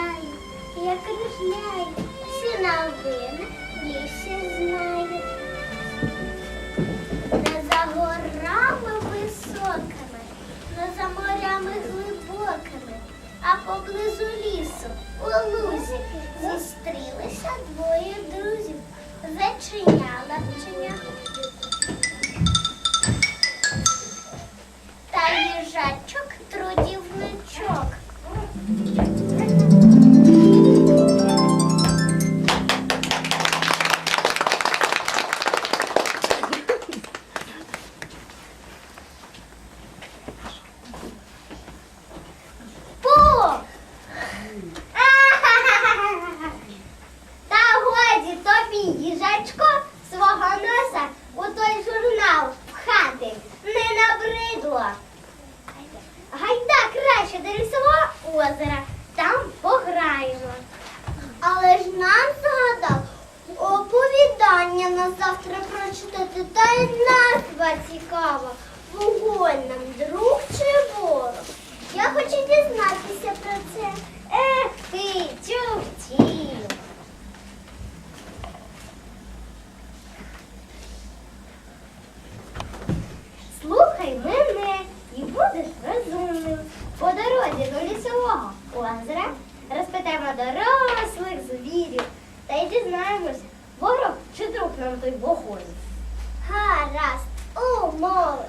знаю, я кружляю, що на лбина більше знаю. Не за горами високими, не за морями глибокими, а поблизу лісу у лузі зустрілися двоє друзів, зачиняла пченя. дивись, ворог чи друг нам той богонь. Гаразд, умови.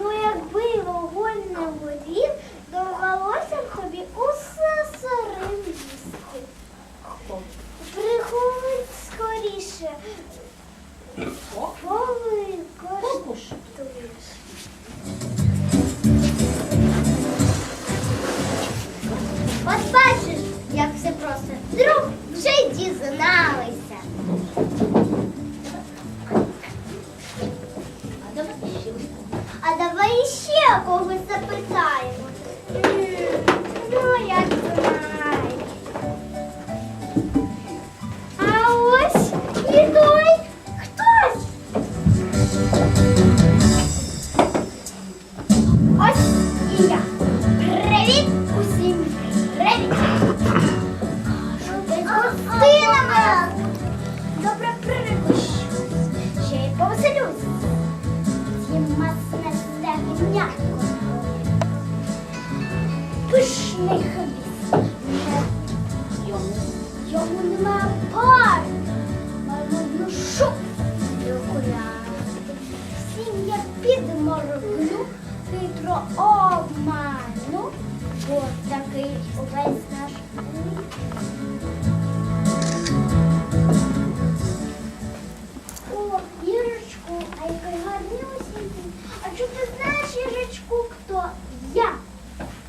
Ну якби вогонь не горів, Чи ти знаєш, їжачку, хто? Я.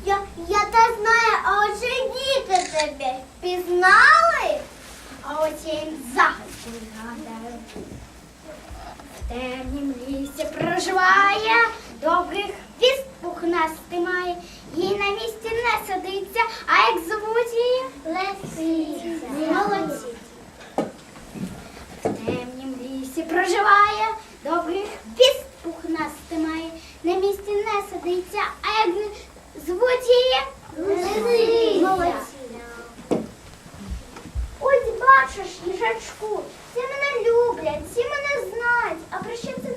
Я я те знаю, а отже діти тебе пізнали, а от я їм загадку нагадаю. В темнім лісі проживає, добрих віст пухнасти має. Їй на місці не садиться, а як звуть її лисиця. Молодці. В темнім лісі проживає, добрих віст пухнасти має на місці не сидиться, а як звуть її? Лисиця. Ось бачиш, їжачку, всі мене люблять, всі мене знають, а про що це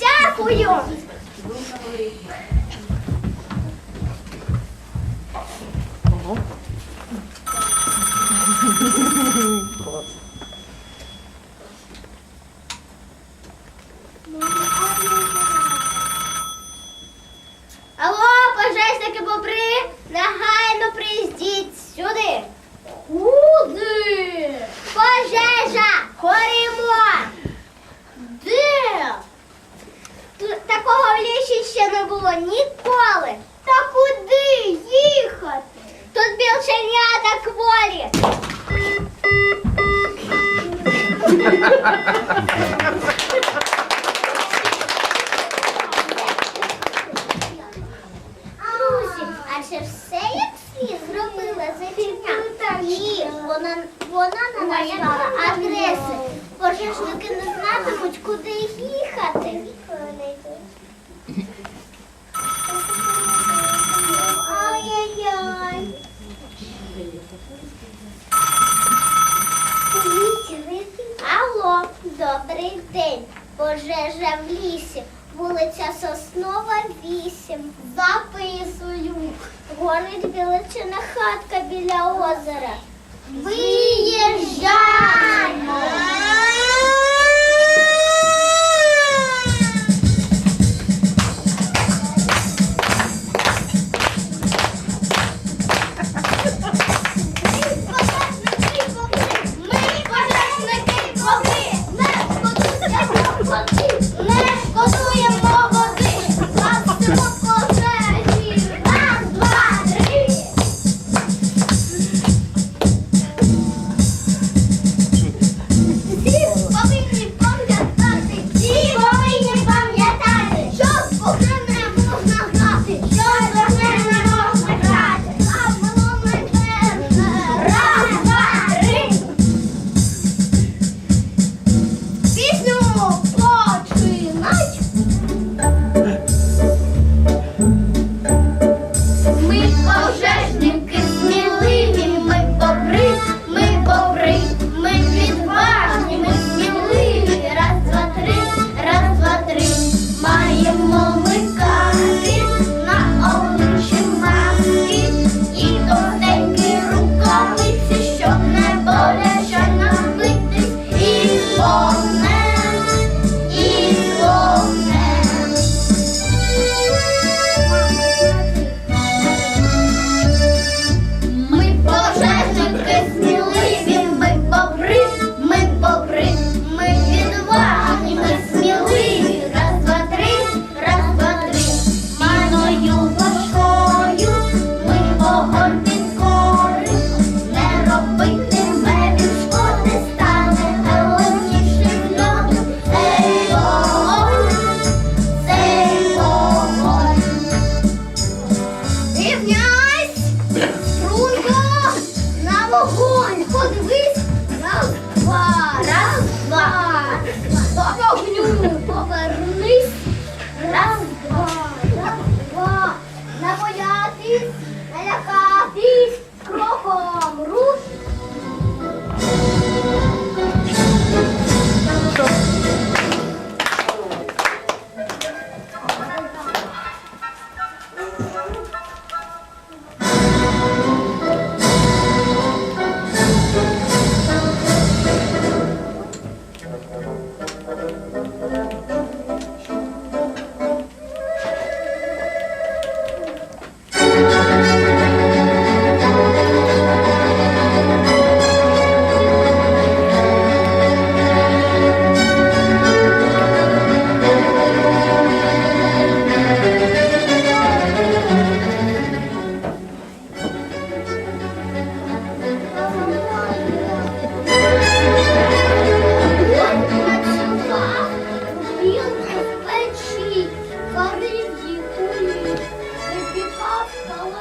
Дякую. Алло,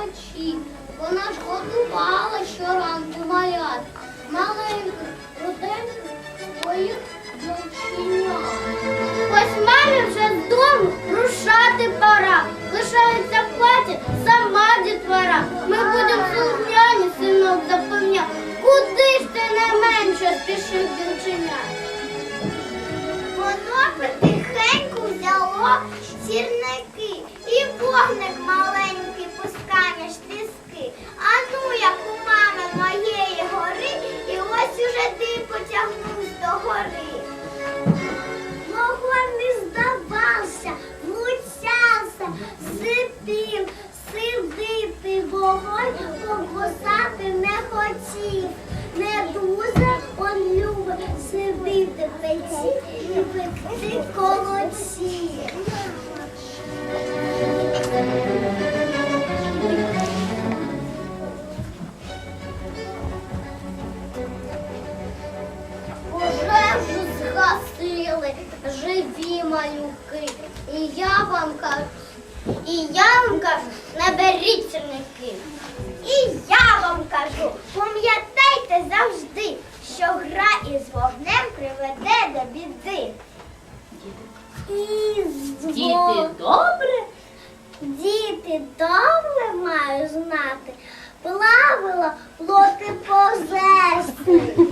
вночі. Вона ж годувала щоранку малят, маленьких руденьких своїх доченят. Ось мамі вже з дому рушати пора. Лишається в хаті сама дітвора. Ми будемо слухняні, синок запевняв. Куди ж ти не менше спішив дівчиня? Воно потихеньку взяло сірники і вогник маленький пускає між тиски. А ну, як у мами моєї гори, і ось уже ти потягнусь до гори. Вогонь не здавався, влучався, сипів, сидити вогонь, погасати не хотів. Не дуже он любить сидити печі і пекти колоці. Вам кажу, і я вам кажу, не беріть сірники. І я вам кажу, пам'ятайте завжди, що гра із вогнем приведе до біди. Діти добре, Діти добре маю знати, плавила плоти позести.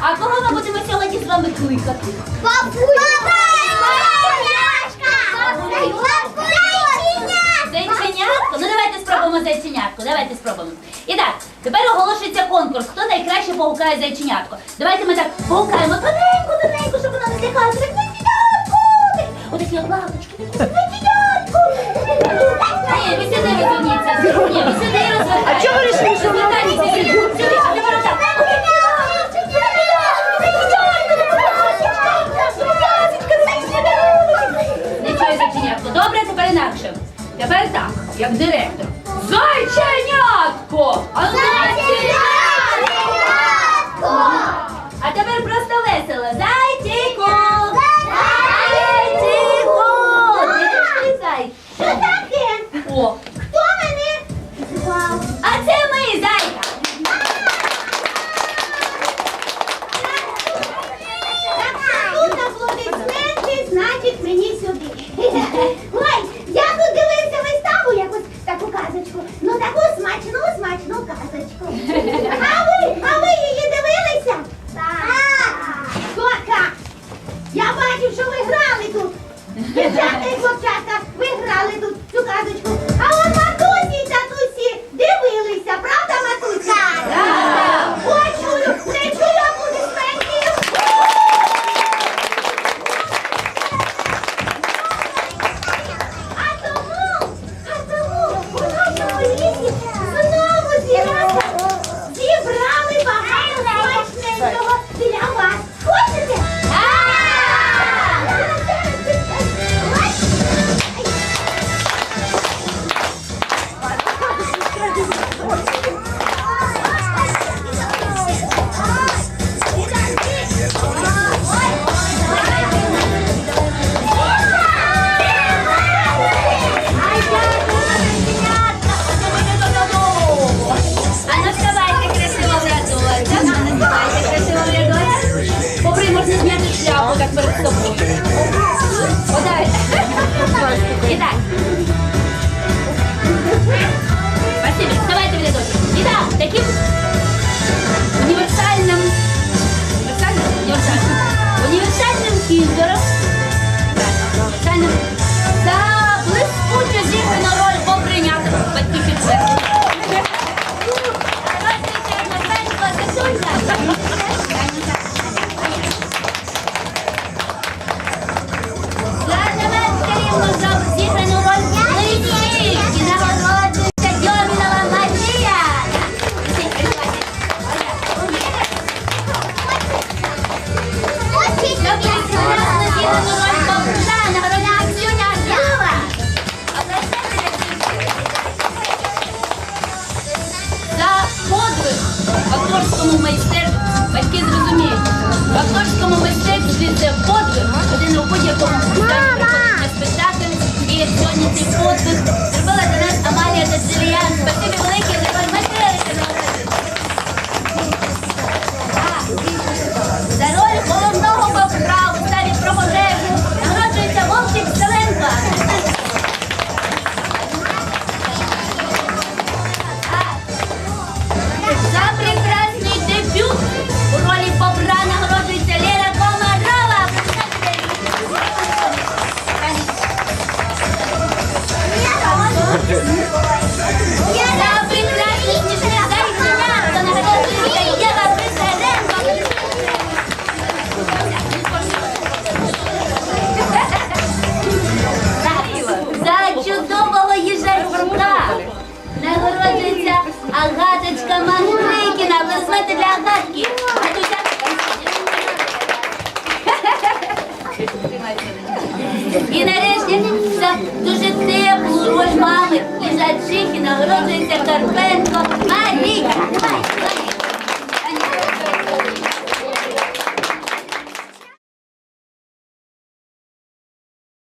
А кого ми будемо сьогодні з вами кликати? Зайченятко? Ну давайте спробуємо зайченятко. Давайте спробуємо. І так, тепер оголошується конкурс. Хто найкраще погукає зайченятко? Давайте ми так погукаємо тоненько, тоненько, щоб воно не злякалося. Так, Зайченятко! Отакі от лапочки, такі зайченятко! Ні, ви сюди розверніться. Ні, ви сюди розвертайтеся. А чого ви вирішили, що вона Розвертайтеся так, як директор. Зайченятко! А ну, шляпу так За milagroso intertorpezco mágica.